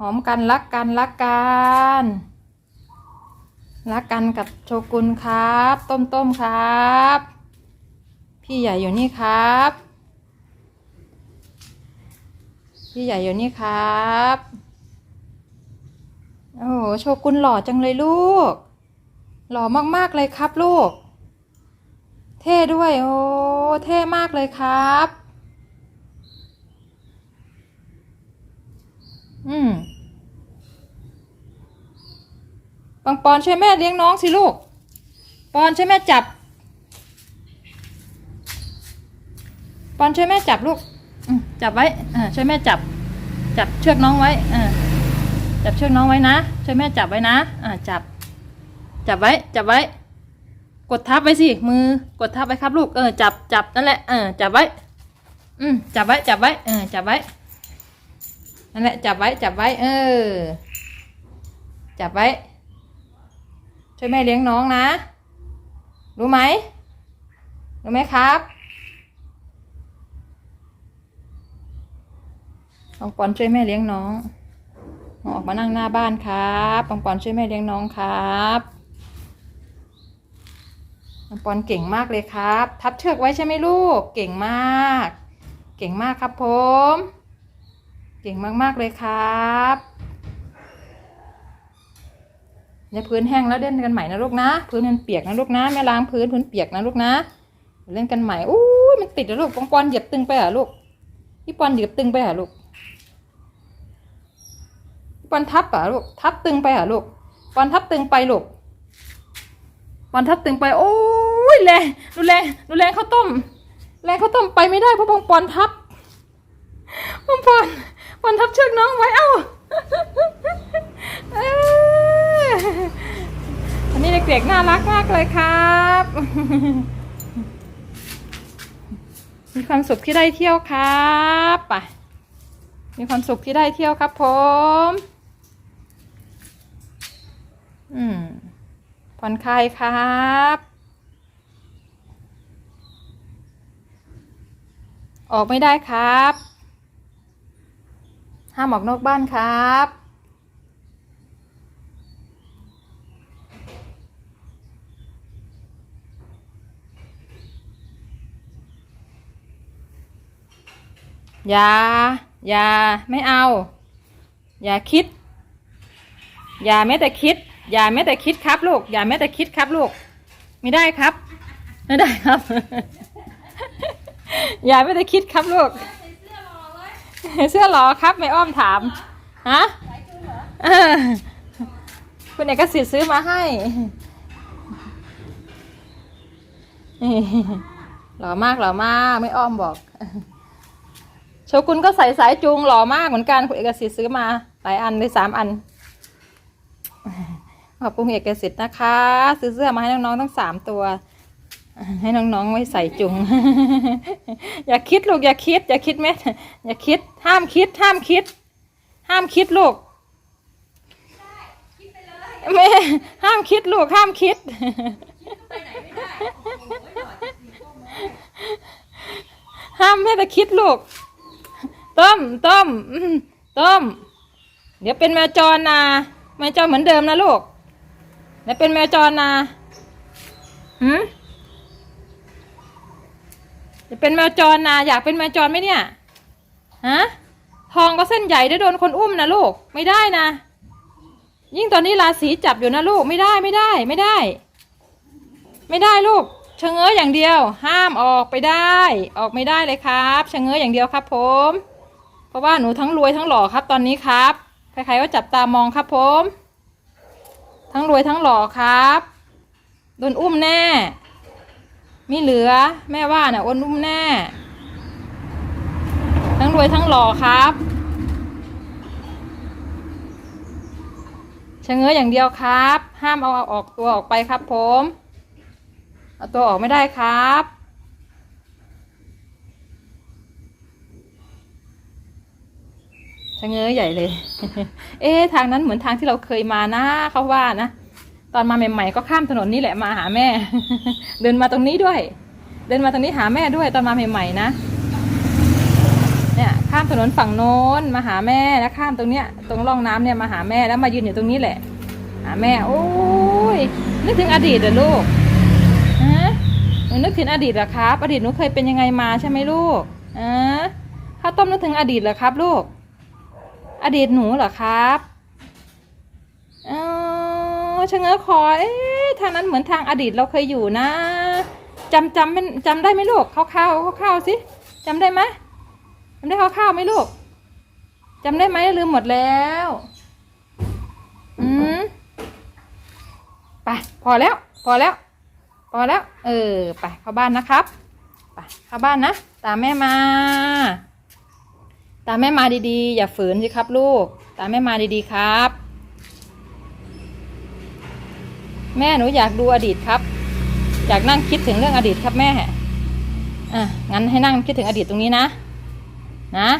หอมกันรักกันรักกันรักกันกับโชกุนครับ ต้มต้มครับ พี่ใหญ่อยู่นี่ครับ พี่ใหญ่อยู่นี่ครับโอ้โหโชกุนหล่อจังเลยลูก หล่อมากๆเลยครับลูก เท่ด้วยโอ้เท่มากเลยครับ อืม ปังปอนช่วยแม่เลี้ยงน้องสิลูก ปอนช่วยแม่จับ ปอนช่วยแม่จับลูกจับไว้อ่าช่วยแม่จับ จับเชือกน้องไว้อ่าจับเชือกน้องไว้นะ ช่วยแม่จับไว้นะอ่าจับ จับไว้ จับไว้ กดทับไว้สิ มือกดทับไว้ครับลูก เออ จับ จับนั่นแหละ เออ จับไว้ อืมจับไว้ จับไว้ เออ จับไว้ นั่นแหละ จับไว้ จับไว้ เออ จับไว้ ช่วยแม่เลี้ยงน้องนะ รู้ไหม รู้ไหมครับปองปอนช่วยแม่เลี้ยงน้องน้องออกมานั่งหน้าบ้านครับปองปอนช่วยแม่เลี้ยงน้องครับปองปอนเก่งมากเลยครับ ทับเชือกไว้ใช่ไหมลูก เก่งมาก เก่งมากครับผม เก่งมากๆเลยครับ เนี่ยพื้นแห้งแล้วเล่นกันใหม่นะลูกนะ พื้นมันเปียกนะลูกนะแม่ล้างพื้นพื้นเปียกนะลูกนะ เล่นกันใหม่อู้ยมันติดนะลูกปองปอนเหยียบตึงไปเหรอลูกพี่ปอนเหยียบตึงไปเหรอลูกปอนทับเหรอลูกทับตึงไปเหรอลูกปอนทับตึงไปลูกปอนทับตึงไป โอ้ยแรงดูแรงดูแรงข้าวต้มแรงข้าวต้มไปไม่ได้เพราะปองปอนทับปอนปอนปอนทับเชือกน้องไว้เอ้า เด็กๆน่ารักมากเลยครับ มีความสุขที่ได้เที่ยวครับไปมีความสุขที่ได้เที่ยวครับผม อืมผ่อนคลายครับออกไม่ได้ครับ ห้ามออกนอกบ้านครับ อย่า อย่า ไม่เอา อย่าคิด อย่าแม้แต่คิด อย่าแม้แต่คิดครับลูก อย่าแม้แต่คิดครับลูก ไม่ได้ครับ ไม่ได้ครับ อย่าแม้แต่คิดครับลูก เสื้อหรอครับ ไม่อ้อมถาม ฮะคุณเอกสิทธิ์ซื้อมาให้หล่อมากหล่อมาก ไม่อ้อมบอก โชกุนก็ใส่สายจูงหล่อมากเหมือนกันคุณเอกสิทธิ์ซื้อมาหลายอันเลยสามอัน ขอบคุณเอกสิทธิ์นะคะ ซื้อเสื้อมาให้น้องๆทั้งสามตัว ให้น้องๆไว้ใส่จุง อย่าคิดลูกอย่าคิด อย่าคิดแม่อย่าคิด ห้ามคิด ห้ามคิด ห้ามคิดลูกแม่ห้ามคิดลูกห้ามคิดห้ามแม่แต่คิดลูก ต้มต้มต้ม เดี๋ยวเป็นแมวจรนะแมวจรเหมือนเดิมนะลูกเดี๋ยวเป็นแมวจรนะหืมจะเป็นแมวจรนะอยากเป็นแมวจรไหมเนี่ยฮะทองก็เส้นใหญ่ได้โดนคนอุ้มนะลูกไม่ได้นะ ยิ่งตอนนี้ราศีจับอยู่นะลูกไม่ได้ไม่ได้ไม่ได้ ไม่ได้ลูกชะเง้ออย่างเดียว ห้ามออกไปได้ ออกไม่ได้เลยครับชะเง้ออย่างเดียวครับผม ราะว่าหนูทั้งรวยทั้งหล่อครับตอนนี้ครับ ใครๆก็จับตามองครับผม ทั้งรวยทั้งหล่อครับโดนอุ้มแน่มีเหลือ แม่ว่าน่ะอ้นอุ้มแน่ ทั้งรวยทั้งหล่อครับชะเง้ออย่างเดียวครับ ห้ามเอาเอาออกตัวออกไปครับผม เอาตัวออกไม่ได้ครับ ชะเง้อใหญ่เลย เอ๊ะทางนั้นเหมือนทางที่เราเคยมานะเขาว่านะตอนมาใหม่ๆก็ข้ามถนนนี่แหละมาหาแม่ เดินมาตรงนี้ด้วย เดินมาตรงนี้หาแม่ด้วยตอนมาใหม่ๆนะ เนี่ยข้ามถนนฝั่งโน้นมาหาแม่แล้วข้ามตรงเนี้ยตรงร่องน้ำเนี่ยมาหาแม่แล้วมายืนอยู่ตรงนี้แหละ หาแม่ โอ้ยนึกถึงอดีตเหรอลูกฮะหนูนึกถึงอดีตเหรอครับ อดีตหนูเคยเป็นยังไงมาใช่ไหมลูกอะข้าวต้มนึกถึงอดีตเหรอครับ ลูก ดีตหนูเหรอครับเออชะเง้อคอเอ๊ะทางนั้นเหมือนทางอดีตเราเคยอยู่นะจำจำเป็นจำได้ไหมลูกคร่าวๆคร่าวๆสิจำได้ไหมจำได้คร่าวๆไหมลูกจำได้ไหมลืมหมดแล้วอืมไปพอแล้ว พอแล้ว พอแล้ว เออ ไปเข้าบ้านนะครับ ไปเข้าบ้านนะ ตามแม่มา ตามแม่มาดีๆ อย่าฝืนสิครับลูก ตามแม่มาดีๆครับ แม่หนูอยากดูอดีตครับ อยากนั่งคิดถึงเรื่องอดีตครับแม่อะงั้นให้นั่งคิดถึงอดีตตรงนี้นะ นะ